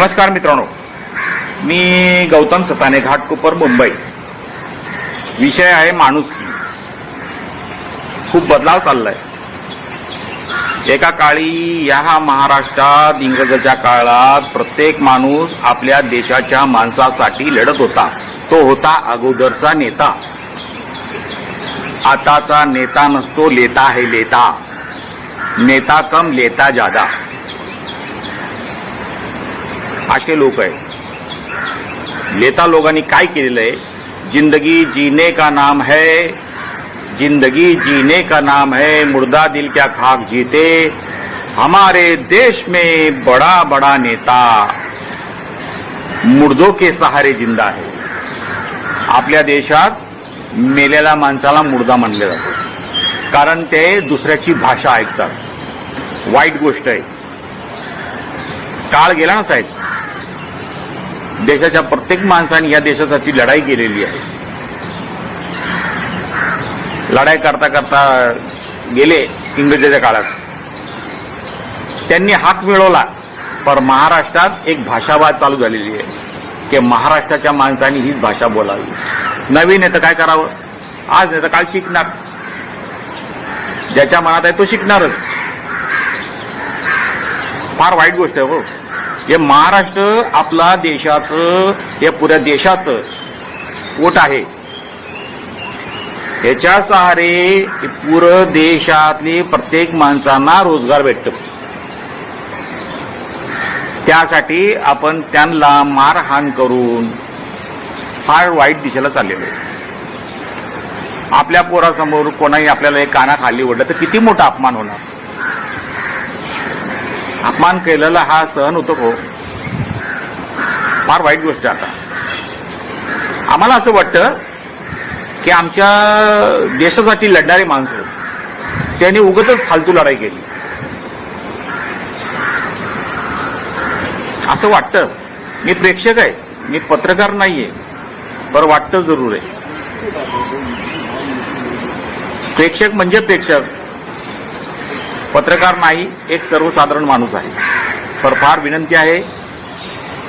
नमस्कार मित्रांनो. मी गौतम सताने घाटकोपर मुंबई. विषय आहे माणूस खूप बदलाव चाललाय. एका काळी या महाराष्ट्रात इंग्रजाच्या काळात प्रत्येक माणूस आपल्या देशाच्या माणसासाठी लढत होता. तो होता अगोदरचा नेता. आताचा नेता नसतो लेता है लेता. नेता कम लेता जादा. असे लोक आहेत. नेता लोकांनी काय केलेलं आहे? जिंदगी जीने का नाम है जिंदगी जीने का नाम है मुर्दा दिल क्या खाक जीते हमारे देश में बड़ा बड़ा नेता मुर्दों के सहारे जिंदा है। आपल्या देशात मेलेल्या माणसाला मुर्दा म्हणले जातो. कारण ते दुसऱ्याची भाषा ऐकतात. वाईट गोष्ट आहे. काळ गेला ना साहेब. देशाच्या प्रत्येक माणसाने या देशासाठी लढाई केलेली आहे. लढाई करता करता गेले इंग्रजाच्या काळात. त्यांनी हात मिळवला पण महाराष्ट्रात एक भाषावाद चालू झालेली आहे की महाराष्ट्राच्या माणसांनी हीच भाषा बोलावी. नवीन आहे तर काय करावं? आज नाही तर काल शिकणार. ज्याच्या मनात आहे तो शिकणारच. फार वाईट गोष्ट आहे हो. हे महाराष्ट्र आपला देशाचं या पुऱ्या देशाचं पोट आहे. याच्या सहारे पुरं देशातली प्रत्येक माणसांना रोजगार भेटतो. त्यासाठी आपण त्यांना मारहाण करून फार वाईट दिशेला चाललेलो आहे. आपल्या पोरासमोर कोणाही आपल्याला एक काना खाली ओढलं तर किती मोठा अपमान होणार? अपमान केलेला हा सहन होतो हो फार वाईट गोष्ट आता. आम्हाला असं वाटतं की आमच्या देशासाठी लढणारे माणसं त्यांनी उगतच फालतू लढाई केली. असं वाटतं. मी प्रेक्षक आहे. मी पत्रकार नाहीये. बरं वाटतं जरूर आहे. प्रेक्षक म्हणजे प्रेक्षक. पत्रकार नाही एक सर्वसाधारण माणूस आहे. तर फार विनंती आहे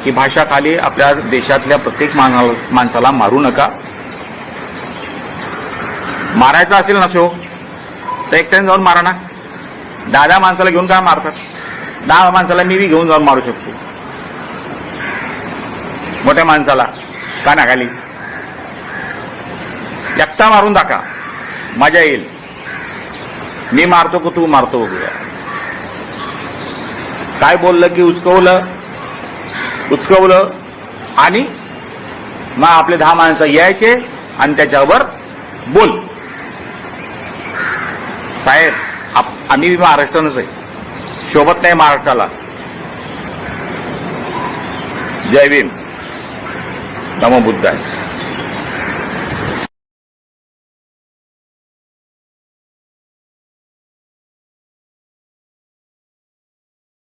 की भाषा खाली आपल्या देशातल्या प्रत्येक माणसाला मारू नका. मारायचं असेल ना शो तर एकट्याने जाऊन मारा ना. दहा दहा माणसाला घेऊन काय मारतात? दहा माणसाला मी बी घेऊन जाऊन मारू शकतो. मोठ्या माणसाला कानाखाली. एकटा मारून दाखा मजा येईल. मी मारतो का तू मारतो वगैरे. काय बोललं की उचकवलं? उचकवलं. आणि मग आपले दहा माणसं यायचे आणि त्याच्यावर बोल. साहेब आप- आम्ही बी महाराष्ट्रानंच आहे. शोभत नाही महाराष्ट्राला. जय भीम. नमो बुद्धाय.